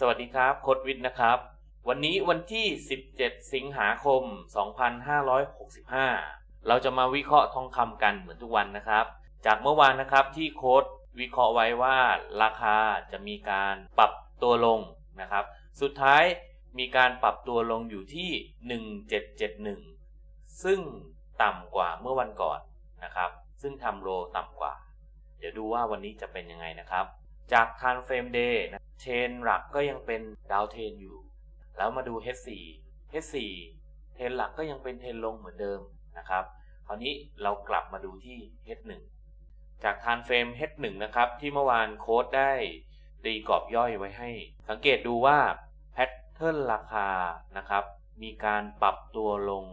สวัสดีครับโคดวิทย์นะครับ วันนี้วันที่ 17 สิงหาคม 2565 เราจะมาวิเคราะห์ทองคำกันเหมือนทุกวันนะครับ จากเมื่อวานนะครับที่โค้ดวิเคราะห์ไว้ว่าราคาจะมีการปรับตัวลงนะครับ สุดท้ายมีการปรับตัวลงอยู่ที่ 1771 ซึ่งต่ำกว่าเมื่อวันก่อนนะครับ ซึ่งทำโลต่ำกว่า เดี๋ยวดูว่าวันนี้จะเป็นยังไงนะครับ จากทานเฟรม เทรนหลักก็ยังเป็นดาวเทรนอยู่ แล้วมาดู H4 H4 เทรนหลักก็ยังเป็นเทรนลงเหมือนเดิมนะครับ คราวนี้เรากลับมาดูที่ H1 จากทานเฟรม H1 นะครับ ที่เมื่อวานโค้ดได้ตีกรอบย่อยไว้ให้ สังเกตดูว่าแพทเทิร์นราคานะครับ มีการปรับตัวลง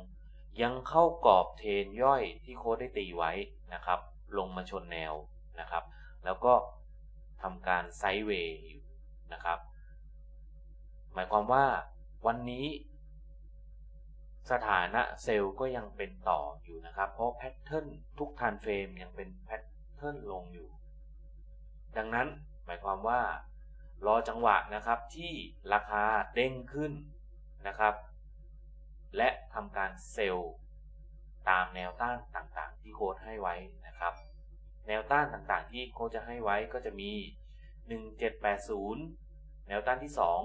ยังเข้ากรอบเทรนย่อยที่โค้ดได้ตีไว้นะครับ ลงมาชนแนวนะครับ แล้วก็ทำการไซด์เวย์อยู่ นะครับ หมายความว่าวันนี้ สถานะเซลล์ก็ยังเป็นต่ออยู่นะครับ เพราะแพทเทิร์นทุกทานเฟรมยังเป็นแพทเทิร์นลงอยู่ ดังนั้นหมายความว่า รอจังหวะนะครับที่ราคาเด้งขึ้นนะครับ และทำการเซลล์ตามแนวต้านต่างๆ ที่โค้ดให้ไว้นะครับ แนวต้านต่างๆ ที่โค้ชจะให้ไว้ก็จะมี 1780 แนวต้านที่ 2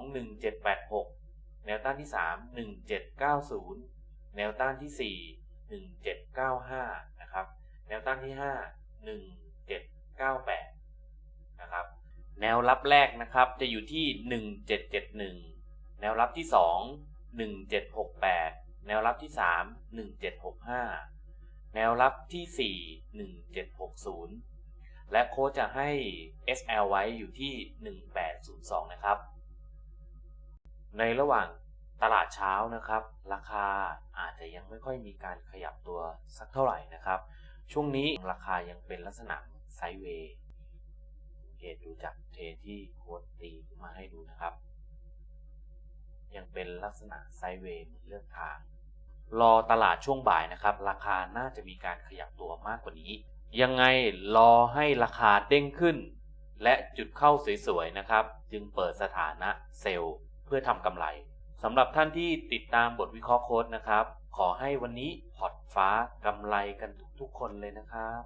1786 แนวต้านที่ 3 1790 แนวต้านที่ 4 1795 นะครับ แนวต้านที่ 5 1798 นะครับ แนวรับแรกนะครับจะอยู่ที่ 1771 แนวรับที่ 2 1768 แนวรับที่ 3 1765 แนวรับที่ 4 1760 และโค้ชจะให้ SL ไว้อยู่ที่ 1802 นะครับ ในระหว่างตลาดเช้านะครับ ราคาอาจจะยังไม่ค่อยมีการขยับตัวสักเท่าไหร่นะครับ ช่วงนี้ราคายังเป็นลักษณะไซด์เวย์เกตดูจากเทนที่โค้ดตีมาให้ดูนะครับ ยังเป็นลักษณะไซด์เวย์เหมือนเลือกทาง รอตลาดช่วงบ่ายนะครับ ราคาน่าจะมีการขยับตัวมากกว่านี้ ยังไงรอให้ราคาเด้งขึ้น และจุดเข้าสวยๆนะครับ จึงเปิดสถานะเซลล์เพื่อทำกำไรสำหรับท่านที่ติดตามบทวิเคราะห์โค้ดนะครับ ขอให้วันนี้พอร์ตฟ้ากำไรกันทุกๆคนเลยนะครับ